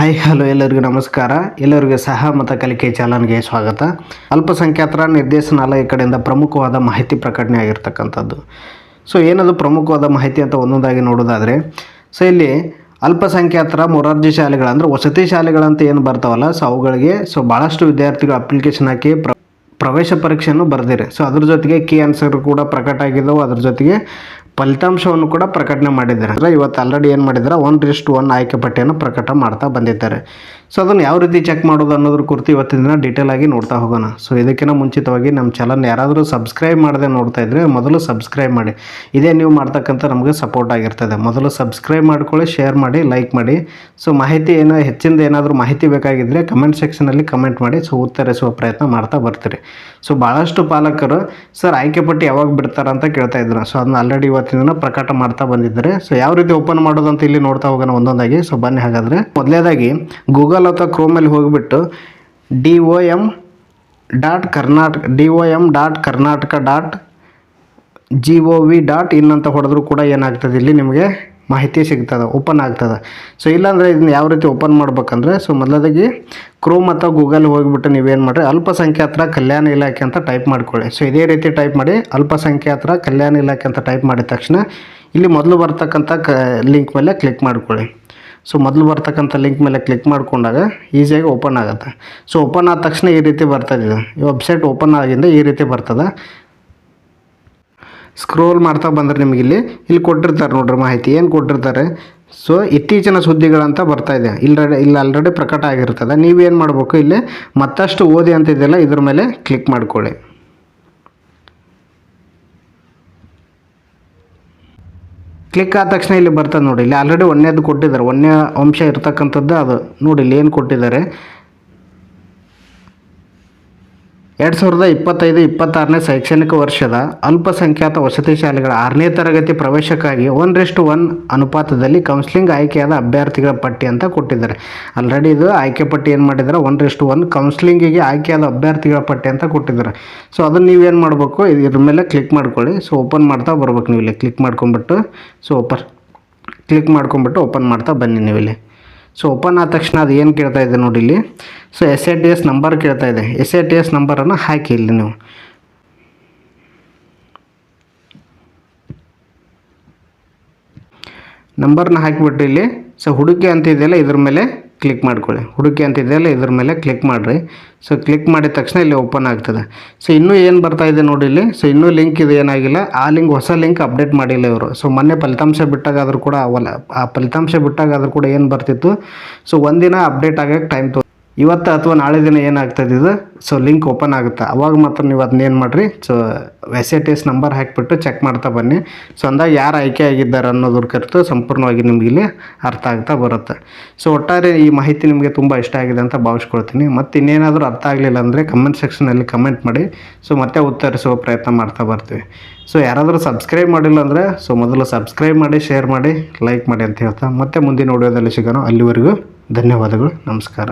Hi hello ಎಲ್ಲರಿಗೂ ನಮಸ್ಕಾರ. ಎಲ್ಲರಿಗೂ ಸಹ ಮತ ಕಲಿಕೆ ಚಾನಲ್ಗೆ ಸ್ವಾಗತ. ಅಲ್ಪಸಂಖ್ಯಾತರ ನಿರ್ದೇಶನಾಲಯ ಕಡೆಯಿಂದ ಪ್ರಮುಖವಾದ ಮಾಹಿತಿ ಪ್ರಕಟಣೆ ಆಗಿರ್ತಕ್ಕಂಥದ್ದು. ಸೊ ಏನದು ಪ್ರಮುಖವಾದ ಮಾಹಿತಿ ಅಂತ ಒಂದೊಂದಾಗಿ ನೋಡೋದಾದರೆ ಸೊ ಇಲ್ಲಿ ಅಲ್ಪಸಂಖ್ಯಾತರ ಮೊರಾರ್ಜಿ ಶಾಲೆಗಳಂದ್ರೆ ವಸತಿ ಶಾಲೆಗಳಂತ ಏನು ಬರ್ತಾವಲ್ಲ ಸೊ ಅವುಗಳಿಗೆ ಸೊ ಭಾಳಷ್ಟು ವಿದ್ಯಾರ್ಥಿಗಳು ಅಪ್ಲಿಕೇಶನ್ ಹಾಕಿ ಪ್ರ, ಪ್ರವೇಶ ಪರೀಕ್ಷೆಯನ್ನು ಬರೆದಿರಿ ಸೊ ಅದ್ರ ಜೊತೆಗೆ ಕೀ ಆನ್ಸರ್ ಕೂಡ ಪ್ರಕಟ ಆಗಿದ್ದವು ಅದ್ರ ಜೊತೆಗೆ ಫಲಿತಾಂಶವನ್ನು ಕೂಡ ಪ್ರಕಟಣೆ ಮಾಡಿದ್ದಾರೆ. ಅಂದರೆ ಇವತ್ತು ಆಲ್ರೆಡಿ ಏನು ಮಾಡಿದ್ದಾರೆ? ಒನ್ ರಿಸ್ಟ್ ಒನ್ ಆಯ್ಕೆ ಪಟ್ಟಿಯನ್ನು ಪ್ರಕಟ ಮಾಡ್ತಾ ಬಂದಿದ್ದಾರೆ. ಸೊ ಅದನ್ನು ಯಾವ ರೀತಿ ಚೆಕ್ ಮಾಡೋದು ಅನ್ನೋದ್ರ ಕುರಿತು ಇವತ್ತಿನ ದಿನ ಡೀಟೇಲ್ ಆಗಿ ನೋಡ್ತಾ ಹೋಗೋಣ. ಸೊ ಇದಕ್ಕಿಂತ ಮುಂಚಿತವಾಗಿ ನಮ್ಮ ಚಾನಲ್ ಯಾರಾದರೂ ಸಬ್ಸ್ಕ್ರೈಬ್ ಮಾಡದೆ ನೋಡ್ತಾ ಇದ್ರೆ ಮೊದಲು ಸಬ್ಸ್ಕ್ರೈಬ್ ಮಾಡಿ. ಇದೇ ನೀವು ಮಾಡ್ತಕ್ಕಂಥ ನಮಗೆ ಸಪೋರ್ಟ್ ಆಗಿರ್ತದೆ. ಮೊದಲು ಸಬ್ಸ್ಕ್ರೈಬ್ ಮಾಡ್ಕೊಳ್ಳಿ ಶೇರ್ ಮಾಡಿ ಲೈಕ್ ಮಾಡಿ. ಸೊ ಮಾಹಿತಿ ಏನೋ ಹೆಚ್ಚಿಂದ ಏನಾದರೂ ಮಾಹಿತಿ ಬೇಕಾಗಿದ್ದರೆ ಕಮೆಂಟ್ ಸೆಕ್ಷನಲ್ಲಿ ಕಮೆಂಟ್ ಮಾಡಿ. ಸೊ ಉತ್ತರಿಸುವ ಪ್ರಯತ್ನ ಮಾಡ್ತಾ ಬರ್ತೀರಿ. ಸೊ ಭಾಳಷ್ಟು ಪಾಲಕರು, ಸರ್, ಆಯ್ಕೆ ಪಟ್ಟಿ ಯಾವಾಗ ಬಿಡ್ತಾರೆ? ಅಂತ ಕೇಳ್ತಾ ಇದ್ರು. ಸೊ ಅದನ್ನ ಆಲ್ರೆಡಿ ಇವತ್ತಿನ ದಿನ ಪ್ರಕಟ ಮಾಡ್ತಾ ಬಂದಿದ್ದಾರೆ. ಸೊ ಯಾವ ರೀತಿ ಓಪನ್ ಮಾಡೋದು ಅಂತ ಇಲ್ಲಿ ನೋಡ್ತಾ ಹೋಗೋಣ ಒಂದೊಂದಾಗಿ. ಸೊ ಬನ್ನಿ ಹಾಗಾದರೆ. ಮೊದಲೇದಾಗಿ ಗೂಗಲ್ ಅಥವಾ ಕ್ರೋಮಲ್ಲಿ ಹೋಗಿಬಿಟ್ಟು D O M dot Karnataka D O M dot Karnataka dot G O V dot in ಅಂತ ಹೊಡೆದ್ರು ಕೂಡ ಏನಾಗ್ತದೆ? ಇಲ್ಲಿ ನಿಮಗೆ ಮಾಹಿತಿ ಸಿಗ್ತದೆ ಓಪನ್ ಆಗ್ತದೆ. ಸೊ ಇಲ್ಲಾಂದರೆ ಇದನ್ನ ಯಾವ ರೀತಿ ಓಪನ್ ಮಾಡ್ಬೇಕಂದ್ರೆ ಸೊ ಮೊದಲದಾಗಿ ಕ್ರೋಮ್ ಅಥವಾ ಗೂಗಲ್ ಹೋಗಿಬಿಟ್ಟು ನೀವೇನು ಮಾಡಿರಿ, ಅಲ್ಪಸಂಖ್ಯಾತರ ಕಲ್ಯಾಣ ಇಲಾಖೆ ಅಂತ ಟೈಪ್ ಮಾಡ್ಕೊಳ್ಳಿ. ಸೊ ಇದೇ ರೀತಿ ಟೈಪ್ ಮಾಡಿ, ಅಲ್ಪಸಂಖ್ಯಾತರ ಕಲ್ಯಾಣ ಇಲಾಖೆ ಅಂತ ಟೈಪ್ ಮಾಡಿದ ತಕ್ಷಣ, ಇಲ್ಲಿ ಮೊದಲು ಬರ್ತಕ್ಕಂಥ ಕ ಲಿಂಕ್ ಮೇಲೆ ಕ್ಲಿಕ್ ಮಾಡ್ಕೊಳ್ಳಿ. ಸೊ ಮೊದಲು ಬರ್ತಕ್ಕಂಥ ಲಿಂಕ್ ಮೇಲೆ ಕ್ಲಿಕ್ ಮಾಡಿಕೊಂಡಾಗ ಈಸಿಯಾಗಿ ಓಪನ್ ಆಗುತ್ತೆ. ಸೊ ಓಪನ್ ಆದ ತಕ್ಷಣ ಈ ರೀತಿ ಬರ್ತದೆ ಇದು. ಈ ವೆಬ್ಸೈಟ್ ಓಪನ್ ಆಗಿಂದ ಈ ರೀತಿ ಬರ್ತದೆ. ಸ್ಕ್ರೋಲ್ ಮಾಡ್ತಾ ಬಂದ್ರೆ ನಿಮಗೆ ಇಲ್ಲಿ ಇಲ್ಲಿ ಕೊಟ್ಟಿರ್ತಾರೆ ನೋಡ್ರಿ ಮಾಹಿತಿ. ಏನು ಕೊಟ್ಟಿರ್ತಾರೆ? ಸೊ ಇತ್ತೀಚಿನ ಸುದ್ದಿಗಳಂತ ಬರ್ತಾ ಇದೆ. ಇಲ್ಲ ಇಲ್ಲಿ ಆಲ್ರೆಡಿ ಪ್ರಕಟ ಆಗಿರ್ತದೆ. ನೀವೇನು ಮಾಡಬೇಕು? ಇಲ್ಲಿ ಮತ್ತಷ್ಟು ಓದಿ ಅಂತ ಇದೆಯಲ್ಲ, ಇದ್ರ ಮೇಲೆ ಕ್ಲಿಕ್ ಮಾಡ್ಕೊಳ್ಳಿ. ಕ್ಲಿಕ್ ಆದ ತಕ್ಷಣ ಇಲ್ಲಿ ಬರ್ತದೆ ನೋಡಿ. ಇಲ್ಲಿ ಆಲ್ರೆಡಿ ಒಂದೇದು ಕೊಟ್ಟಿದ್ದಾರೆ. ಒಂದೇ ಅಂಶ ಇರತಕ್ಕಂಥದ್ದು ಅದು. ನೋಡಿ, ಇಲ್ಲಿ ಏನು ಕೊಟ್ಟಿದ್ದಾರೆ? ಎರಡು ಸಾವಿರದ ಇಪ್ಪತ್ತೈದು, ಇಪ್ಪತ್ತಾರನೇ ಶೈಕ್ಷಣಿಕ ವರ್ಷದ ಅಲ್ಪಸಂಖ್ಯಾತ ವಸತಿ ಶಾಲೆಗಳ ಆರನೇ ತರಗತಿ ಪ್ರವೇಶಕ್ಕಾಗಿ ಒನ್ ರೆಸ್ಟ್ ಒನ್ ಅನುಪಾತದಲ್ಲಿ ಕೌನ್ಸಿಲಿಂಗ್ ಆಯ್ಕೆಯಾದ ಅಭ್ಯರ್ಥಿಗಳ ಪಟ್ಟಿ ಅಂತ ಕೊಟ್ಟಿದ್ದಾರೆ. ಆಲ್ರೆಡಿ ಇದು ಆಯ್ಕೆ ಪಟ್ಟಿ ಏನು ಮಾಡಿದ್ದಾರೆ? ಒನ್ ರೆಸ್ಟ್ ಒನ್ ಕೌನ್ಸಿಲಿಂಗಿಗೆ ಆಯ್ಕೆಯಾದ ಅಭ್ಯರ್ಥಿಗಳ ಪಟ್ಟಿ ಅಂತ ಕೊಟ್ಟಿದ್ದಾರೆ. ಸೊ ಅದನ್ನು ನೀವೇನು ಮಾಡಬೇಕು? ಇದ್ರ ಮೇಲೆ ಕ್ಲಿಕ್ ಮಾಡ್ಕೊಳ್ಳಿ. ಸೊ ಓಪನ್ ಮಾಡ್ತಾ ಬರ್ಬೇಕು ನೀವು ಇಲ್ಲಿ ಕ್ಲಿಕ್ ಮಾಡ್ಕೊಂಬಿಟ್ಟು ಸೊ ಓಪನ್ ಕ್ಲಿಕ್ ಮಾಡ್ಕೊಂಬಿಟ್ಟು ಓಪನ್ ಮಾಡ್ತಾ ಬನ್ನಿ ನೀವು ಇಲ್ಲಿ ಸೊ ಓಪನ್ ಆದ ತಕ್ಷಣ ಅದು ಏನು ಕೇಳ್ತಾ ಇದೆ ನೋಡಿ ಇಲ್ಲಿ. So S A T S number ಕೇಳ್ತಾ ಇದೆ. ಎಸ್ ಎ ಟಿ ಎಸ್ ನಂಬರನ್ನು ಹಾಕಿ ಇಲ್ಲಿ ನೀವು. ನಂಬರ್ನ ಹಾಕಿಬಿಟ್ಟು ಇಲ್ಲಿ. ಸೊ ಹುಡುಕಿ ಅಂತ ಇದೆಯಲ್ಲ, ಇದ್ರ ಮೇಲೆ ಕ್ಲಿಕ್ ಮಾಡ್ಕೊಳ್ಳಿ. ಹುಡುಕಿ ಅಂತ ಇದೆಯಲ್ಲ ಇದ್ರ ಮೇಲೆ ಕ್ಲಿಕ್ ಮಾಡಿರಿ. ಸೊ ಕ್ಲಿಕ್ ಮಾಡಿದ ತಕ್ಷಣ ಇಲ್ಲಿ ಓಪನ್ ಆಗ್ತದೆ. ಸೊ ಇನ್ನೂ ಏನು ಬರ್ತಾ ಇದೆ ನೋಡಿ ಇಲ್ಲಿ. ಸೊ ಇನ್ನೂ ಲಿಂಕ್ ಇದು ಏನಾಗಿಲ್ಲ. ಆ ಲಿಂಕ್ ಹೊಸ ಲಿಂಕ್ ಅಪ್ಡೇಟ್ ಮಾಡಿಲ್ಲ ಇವರು. ಸೊ ಮೊನ್ನೆ ಫಲಿತಾಂಶ ಬಿಟ್ಟಾಗಾದರೂ ಕೂಡ ಆ ಫಲಿತಾಂಶ ಬಿಟ್ಟಾಗಾದರೂ ಕೂಡ ಏನು ಬರ್ತಿತ್ತು? ಸೊ ಒಂದಿನ ಅಪ್ಡೇಟ್ ಆಗೋಕ್ಕೆ ಟೈಮ್ ತೋ ಇವತ್ತು ಅಥವಾ ನಾಳೆ ದಿನ ಏನಾಗ್ತದೆ ಇದು? ಸೊ ಲಿಂಕ್ ಓಪನ್ ಆಗುತ್ತೆ. ಅವಾಗ ಮಾತ್ರ ನೀವು ಅದನ್ನ ಏನು ಮಾಡಿರಿ? ಸೊ ಎಸ್ ನಂಬರ್ ಹಾಕಿಬಿಟ್ಟು ಚೆಕ್ ಮಾಡ್ತಾ ಬನ್ನಿ. ಸೊ ಅಂದಾಗ ಯಾರು ಆಯ್ಕೆ ಆಗಿದ್ದಾರೆ ಅನ್ನೋದ್ರ ಕುರಿತು ಸಂಪೂರ್ಣವಾಗಿ ನಿಮ್ಗೆ ಇಲ್ಲಿ ಅರ್ಥ ಆಗ್ತಾ ಬರುತ್ತೆ. ಸೊ ಒಟ್ಟಾರೆ ಈ ಮಾಹಿತಿ ನಿಮಗೆ ತುಂಬ ಇಷ್ಟ ಆಗಿದೆ ಅಂತ ಭಾವಿಸ್ಕೊಳ್ತೀನಿ. ಮತ್ತು ಇನ್ನೇನಾದರೂ ಅರ್ಥ ಆಗಲಿಲ್ಲ ಅಂದರೆ ಕಮೆಂಟ್ ಸೆಕ್ಷನಲ್ಲಿ ಕಮೆಂಟ್ ಮಾಡಿ. ಸೊ ಮತ್ತೆ ಉತ್ತರಿಸುವ ಪ್ರಯತ್ನ ಮಾಡ್ತಾ ಬರ್ತೀವಿ. ಸೊ ಯಾರಾದರೂ ಸಬ್ಸ್ಕ್ರೈಬ್ ಮಾಡಿಲ್ಲ ಅಂದರೆ ಸೊ ಮೊದಲು ಸಬ್ಸ್ಕ್ರೈಬ್ ಮಾಡಿ ಶೇರ್ ಮಾಡಿ ಲೈಕ್ ಮಾಡಿ ಅಂತ ಹೇಳ್ತಾ. ಮತ್ತೆ ಮುಂದಿನ ವಿಡಿಯೋದಲ್ಲಿ ಸಿಗೋಣ. ಅಲ್ಲಿವರೆಗೂ ಧನ್ಯವಾದಗಳು. ನಮಸ್ಕಾರ.